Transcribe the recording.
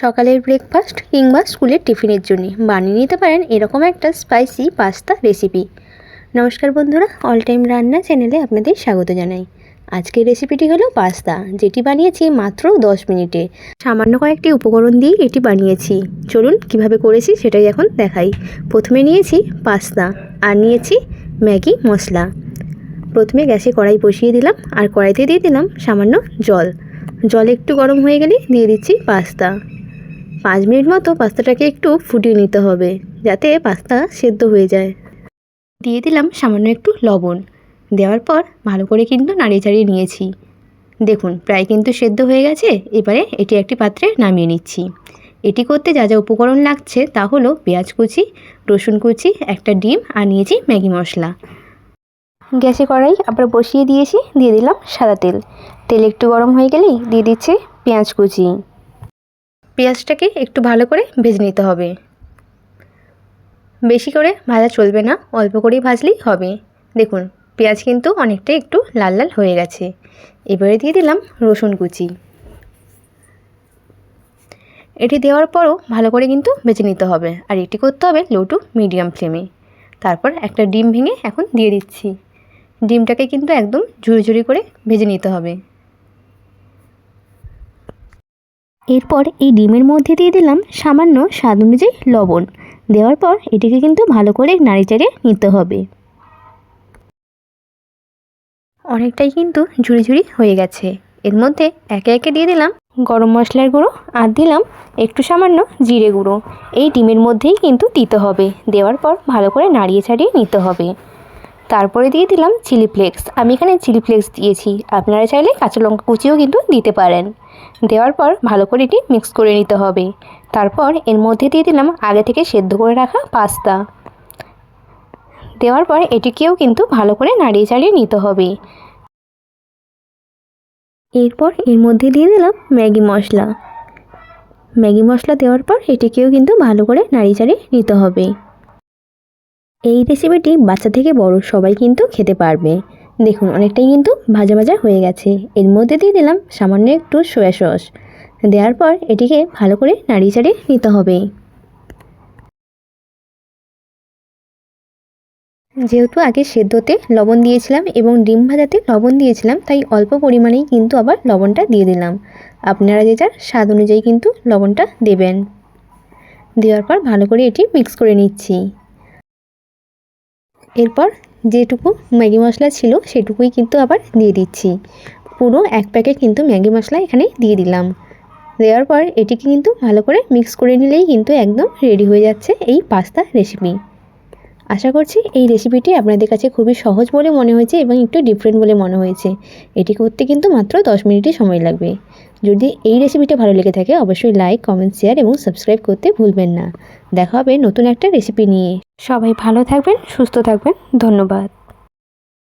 সকালের ব্রেকফাস্ট কিংবা স্কুলের টিফিনের জন্য। বানিয়ে নিতে পারেন এরকম একটা স্পাইসি পাস্তা রেসিপি নমস্কার বন্ধুরা অল টাইম রান্না চ্যানেলে আপনাদের স্বাগত জানাই। আজকের রেসিপিটি হলো পাস্তা যেটি বানিয়েছি মাত্র দশ মিনিটে। সামান্য কয়েকটি উপকরণ দিয়ে এটি বানিয়েছি। চলুন কীভাবে করেছি সেটাই এখন দেখাই। প্রথমে নিয়েছি পাস্তা আর নিয়েছি ম্যাগি মশলা। প্রথমে গ্যাসে কড়াই বসিয়ে দিলাম আর কড়াইতে দিয়ে দিলাম সামান্য জল। জল একটু গরম হয়ে গেলে দিয়ে দিচ্ছি পাস্তা পাঁচ মিনিট মতো পাস্তাটাকে একটু ফুটিয়ে নিতে হবে, যাতে পাস্তা সেদ্ধ হয়ে যায়। দিয়ে দিলাম সামান্য একটু লবণ। দেওয়ার পর ভালো করে কিন্তু নাড়িয়ে চাড়িয়ে নিয়েছি। দেখুন, প্রায় কিন্তু সেদ্ধ হয়ে গেছে, এবারে এটি একটি পাত্রে নামিয়ে নিচ্ছি। এটি করতে যা যা উপকরণ লাগছে তা হলো পেঁয়াজ কুচি, রসুন কুচি, একটা ডিম আর নিয়েছি ম্যাগি মশলা। গ্যাসে কড়াই আবার বসিয়ে দিয়েছি, দিয়ে দিলাম সাদা তেল। তেল একটু গরম হয়ে গেলেই দিয়ে দিচ্ছি পেঁয়াজ কুচি। পেঁয়াজটাকে একটু ভালো করে ভেজে নিতে হবে। বেশি করে ভাজা চলবে না, অল্প করেই ভাজলেই হবে। দেখুন, পেঁয়াজ কিন্তু অনেকটাই একটু লাল লাল হয়ে গেছে। এবারে দিয়ে দিলাম রসুন কুচি। এটি দেওয়ার পরও ভালো করে কিন্তু ভেজে নিতে হবে। আর এটি করতে হবে লো টু মিডিয়াম ফ্লেমে। তারপর একটা ডিম ভেঙে এখন দিয়ে দিচ্ছি। ডিমটাকে কিন্তু একদম ঝুড়ি ঝুড়ি করে ভেজে নিতে হবে। এরপর এই ডিমের মধ্যে দিয়ে দিলাম সামান্য স্বাদ অনুযায়ী লবণ। দেওয়ার পর এটিকে কিন্তু ভালো করে নাড়ি চাড়িয়ে নিতে হবে। অনেকটাই কিন্তু ঝুড়ি ঝুড়ি হয়ে গেছে। এর মধ্যে একে একে দিয়ে দিলাম গরম মশলার গুঁড়ো আর দিলাম একটু সামান্য জিরে গুঁড়ো। এই ডিমের মধ্যেই কিন্তু দিতে হবে। দেওয়ার পর ভালো করে নাড়িয়ে ছাড়িয়ে নিতে হবে। তারপরে দিয়ে দিলাম চিলি ফ্লেক্স। আমি এখানে চিলি ফ্লেক্স দিয়েছি। আপনারা চাইলে কাঁচা লঙ্কা কুচিও কিন্তু দিতে পারেন। দেওয়ার পর ভালো করে এটি মিক্স করে নিতে হবে। তারপর এর মধ্যে দিয়ে দিলাম আগে থেকে সেদ্ধ করে রাখা পাস্তা। দেওয়ার পর এটিকেও কিন্তু ভালো করে নাড়িয়ে চাড়িয়ে নিতে হবে। এরপর এর মধ্যে দিয়ে দিলাম ম্যাগি মশলা। ম্যাগি মশলা দেওয়ার পর এটিকেও কিন্তু ভালো করে নাড়িয়ে চাড়িয়ে নিতে হবে। এই রেসিপিটি বাচ্চা থেকে বড় সবাই কিন্তু খেতে পারবে। দেখুন, অনেকটাই কিন্তু ভাজা ভাজা হয়ে গেছে। এর মধ্যে দিয়ে দিলাম সামান্য একটু সয়া সস দেওয়ার পর এটিকে ভালো করে নাড়িয়ে চাড়িয়ে নিতে হবে। যেহেতু আগে সেদ্ধতে লবণ দিয়েছিলাম এবং ডিম ভাজাতে লবণ দিয়েছিলাম, তাই অল্প পরিমাণেই কিন্তু আবার লবণটা দিয়ে দিলাম। আপনারা যে যার স্বাদ অনুযায়ী কিন্তু লবণটা দেবেন। দেওয়ার পর ভালো করে এটি মিক্স করে নিচ্ছি। এরপর যেটুকু ম্যাগি মশলা ছিল সেটুকুই কিন্তু আবার দিয়ে দিচ্ছি। পুরো এক প্যাকেট কিন্তু ম্যাগি মশলা এখানে দিয়ে দিলাম। দেওয়ার পর এটিকে কিন্তু ভালো করে মিক্স করে নিলেই কিন্তু একদম রেডি হয়ে যাচ্ছে এই পাস্তা রেসিপি আশা করছি এই রেসিপিটি আপনাদের কাছে খুবই সহজ বলে মনে হয়েছে এবং একটু ডিফারেন্ট বলে মনে হয়েছে। এটি করতে কিন্তু মাত্র দশ মিনিটই সময় লাগবে। যদি এই রেসিপিটা ভালো লেগে থাকে, অবশ্যই লাইক কমেন্ট শেয়ার এবং সাবস্ক্রাইব করতে ভুলবেন না। দেখা হবে নতুন একটা রেসিপি নিয়ে। সবাই ভালো থাকবেন, সুস্থ থাকবেন। ধন্যবাদ।